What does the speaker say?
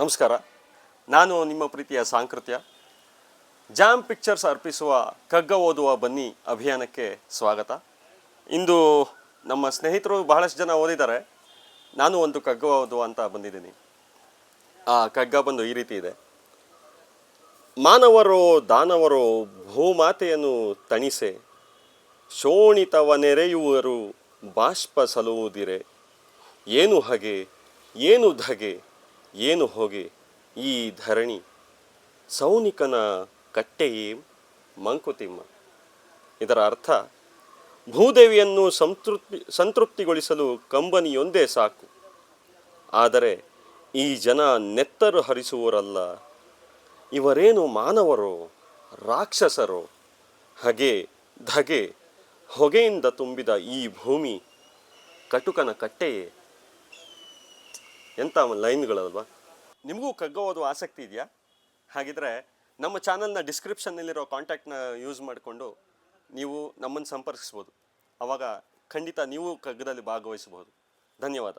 ನಮಸ್ಕಾರ. ನಾನು ನಿಮ್ಮ ಪ್ರೀತಿಯ ಸಾಂಕೃತ್ಯ. ಜಾಮ್ ಪಿಕ್ಚರ್ಸ್ ಅರ್ಪಿಸುವ, ಕಗ್ಗ ಓದುವ ಬನ್ನಿ ಅಭಿಯಾನಕ್ಕೆ ಸ್ವಾಗತ. ಇಂದು ನಮ್ಮ ಸ್ನೇಹಿತರು ಬಹಳಷ್ಟು ಜನ ಓದಿದ್ದಾರೆ. ನಾನು ಒಂದು ಕಗ್ಗ ಓದುವ ಅಂತ ಬಂದಿದ್ದೀನಿ. ಆ ಕಗ್ಗ ಬಂದು ಈ ರೀತಿ ಇದೆ. ಮಾನವರೋ, ದಾನವರೋ, ಭೂಮಾತೆಯನ್ನು ತಣಿಸೆ. ಶೋಣಿತವ ನೆರೆಯುವರು, ಬಾಷ್ಪ ಸಲುವುದಿರೆ. ಏನು ಹಗೆ, ಏನು ಧಗೆ? ಏನು ಹೊಗೆ ಈ ಧರಣಿ? ಸೌನಿಕನ ಕಟ್ಟೆಯೇ ಮಂಕುತಿಮ್ಮ. ಇದರ ಅರ್ಥ, ಭೂದೇವಿಯನ್ನು ಸಂತೃಪ್ತಿ, ಸಂತೃಪ್ತಿಗೊಳಿಸಲು ಕಂಬನಿಯೊಂದೇ ಸಾಕು. ಆದರೆ ಈ ಜನ ನೆತ್ತರು ಹರಿಸುವರಲ್ಲ ಇವರೇನು ಮಾನವರೋ, ರಾಕ್ಷಸರೋ? ಹಗೆ, ಧಗೆ, ಹೊಗೆಯಿಂದ ತುಂಬಿದ ಈ ಭೂಮಿ, ಕಟುಕನ ಕಟ್ಟೆಯೇ? ಎಂಥ ಲೈನ್ಗಳಲ್ವಾ? ನಿಮಗೂ ಕಗ್ಗ ಓದುವ ಆಸಕ್ತಿ ಇದೆಯಾ? ಹಾಗಿದ್ರೆ ನಮ್ಮ ಚಾನಲ್ನ ಡಿಸ್ಕ್ರಿಪ್ಷನ್ನಲ್ಲಿರೋ ಕಾಂಟ್ಯಾಕ್ಟ್ನ ಯೂಸ್ ಮಾಡಿಕೊಂಡು ನೀವು ನಮ್ಮನ್ನು ಸಂಪರ್ಕಿಸ್ಬೋದು. ಆವಾಗ ಖಂಡಿತ ನೀವು ಕಗ್ಗದಲ್ಲಿ ಭಾಗವಹಿಸಬಹುದು ಧನ್ಯವಾದ.